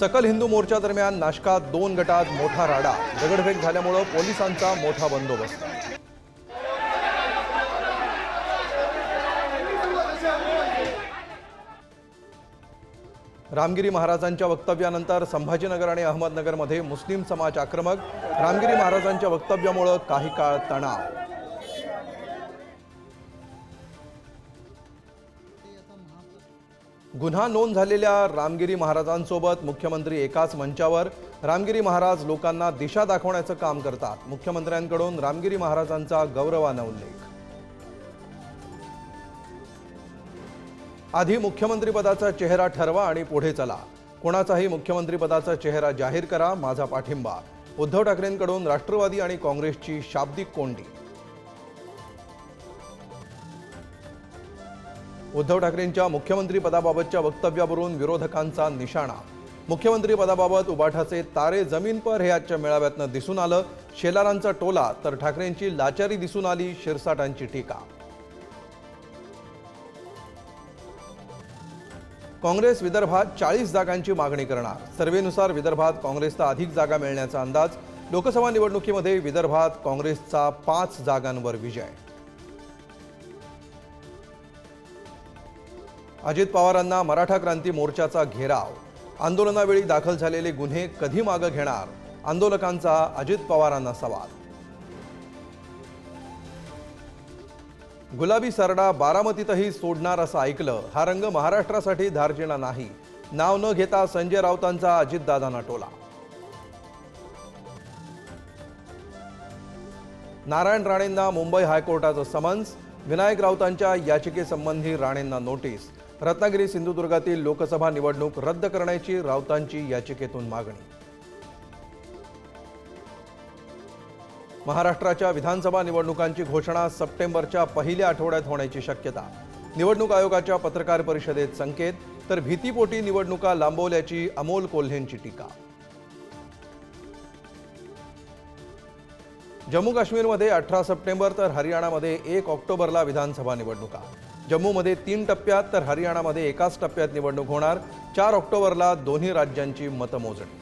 सकल हिंदू मोर्चा दरम्यान नाशकात दोन गटात मोठा राडा. दगडफेक झाल्यामुळं पोलिसांचा मोठा बंदोबस्त. रामगिरी महाराजांच्या वक्तव्यानंतर संभाजीनगर आणि अहमदनगरमध्ये मुस्लिम समाज आक्रमक. रामगिरी महाराजांच्या वक्तव्यामुळं काही काळ तणाव. गुन्हा नोंद झालेल्या रामगिरी महाराजांसोबत मुख्यमंत्री एकाच मंचावर. रामगिरी महाराज लोकांना दिशा दाखवण्याचं काम करतात. मुख्यमंत्र्यांकडून रामगिरी महाराजांचा गौरवानं उल्लेख. आधी मुख्यमंत्रीपदाचा चेहरा ठरवा आणि पुढे चला. कोणाचाही मुख्यमंत्रीपदाचा चेहरा जाहीर करा माझा पाठिंबा. उद्धव ठाकरेंकडून राष्ट्रवादी आणि काँग्रेसची शाब्दिक कोंडी. उद्धव ठाकरेंच्या मुख्यमंत्रीपदाबाबतच्या वक्तव्यावरून विरोधकांचा निशाणा. मुख्यमंत्रीपदाबाबत उबाठाचे तारे जमीन पर हे आजच्या मेळाव्यातनं दिसून आलं. शेलारांचा टोला तर ठाकरेंची लाचारी दिसून आली शिरसाटांची टीका. काँग्रेस विदर्भात चाळीस जागांची मागणी करणार. सर्वेनुसार विदर्भात काँग्रेसला अधिक जागा मिळण्याचा अंदाज. लोकसभा निवडणुकीमध्ये विदर्भात काँग्रेसचा पाच जागांवर विजय. अजित पवारांना मराठा क्रांती मोर्चाचा घेराव. आंदोलनावेळी दाखल झालेले गुन्हे कधी मागं घेणार? आंदोलकांचा अजित पवारांना सवाल. गुलाबी सरडा बारामतीतही सोडणार असं ऐकलं हा रंग महाराष्ट्रासाठी धारजिणा नाही. नाव न घेता संजय राऊतांचा अजितदादांना टोला. नारायण राणेंना मुंबई हायकोर्टाचं समन्स विनायक राऊतांच्या याचिकेसंबंधी राणेंना नोटीस. रत्नागिरी सिंधुदुर्गातील लोकसभा निवडणूक रद्द करण्याची राऊतांची याचिकेतून मागणी. महाराष्ट्राच्या विधानसभा निवडणुकांची घोषणा सप्टेंबरच्या पहिल्या आठवड्यात होण्याची शक्यता. निवडणूक आयोगाच्या पत्रकार परिषदेत संकेत तर भीतीपोटी निवडणुका लांबवल्याची अमोल कोल्हेंची टीका. जम्मू काश्मीरमध्ये अठरा सप्टेंबर तर हरियाणामध्ये एक ऑक्टोबरला विधानसभा निवडणुका. जम्मूमध्ये तीन टप्प्यात तर हरियाणामध्ये एकाच टप्प्यात निवडणूक होणार. चार ऑक्टोबरला दोन्ही राज्यांची मतमोजणी.